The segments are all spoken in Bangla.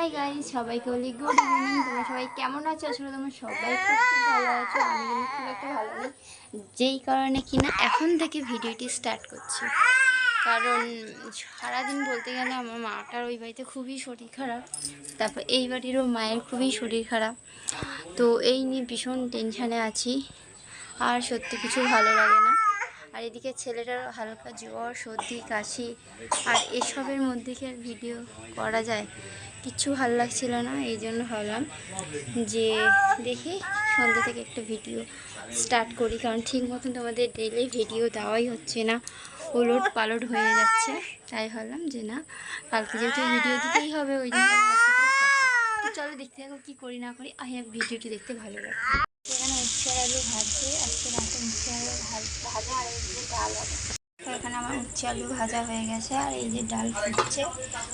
হাই গাইস সবাইকে বলি গুড ইভিনিং তোমরা সবাই কেমন আছো? আসলে তোমরা সবাই খুব ভালো আছো। আমি খুব একটা ভালো নেই, যেই কারণে কিনা এখন থেকে ভিডিওটি স্টার্ট করছি। কারণ সারাদিন বলতে গেলে আমার মাটার ওই বাড়িতে খুবই শরীর খারাপ, তারপর এই বাড়িরও মায়ের খুবই শরীর খারাপ। তো এই নিয়ে ভীষণ টেনশানে আছি, আর সত্যি কিছু ভালো লাগে না। আর এদিকে ছেলেটার হালকা জ্বর, সর্দি, কাশি আর এসবের মধ্যে কি আর ভিডিও করা যায়? কিচ্ছু ভালো লাগছিল না, এই জন্য ভাবলাম যে দেখি সন্ধ্যে থেকে একটা ভিডিও স্টার্ট করি, কারণ ঠিক মতন তোমাদের ডেলি ভিডিও দেওয়াই হচ্ছে না। ওলট পালট হয়ে যাচ্ছে, তাই ভাবলাম যে না, কালকে যেহেতু ভিডিও দিতেই হবে, ওই জন্য চলো দেখতে থাকো কী করি, না করি আই ভিডিওটি দেখতে ভালো লাগে। উচ্ছের আলু ভাজছে আজকে রাতে উচ্ছে আলু ভাজা আর এই যে ডাল হবে। এখানে আমার উচ্ছে আলু ভাজা হয়ে গেছে আর এই যে ডাল ফুটছে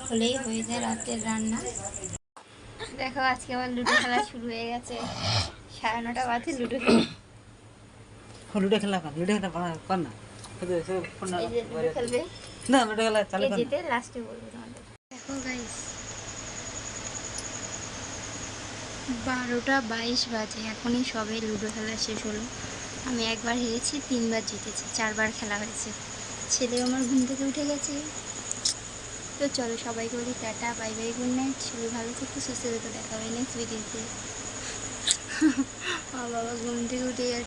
হলেই হয়ে যায় রাতের রান্না। দেখো আজকে আমার লুডো খেলা শুরু হয়ে গেছে। সাড়ে নটা বাজে লুডো খেলা। লুডো খেলা লুডো খেলা কর না। খেলবে। না লুডো খেলা চালু কর লাস্টে বলব তোমাদের দেখো গাইস বারোটা বাইশ বাজে, এখনই সবে লুডো খেলা শেষ হলো। আমি একবার হেরেছি, তিনবার জিতেছি, চারবার খেলা হয়েছে। ছেলে আমার ঘুম থেকে উঠে গেছে। তো চলো সবাই বলি tata, bye bye, good night, সবাই ভালো থেকে, সুস্থ দেখা হয় নেক্সট ভিডিওতে বাবা, ঘুম থেকে উঠে গেছে।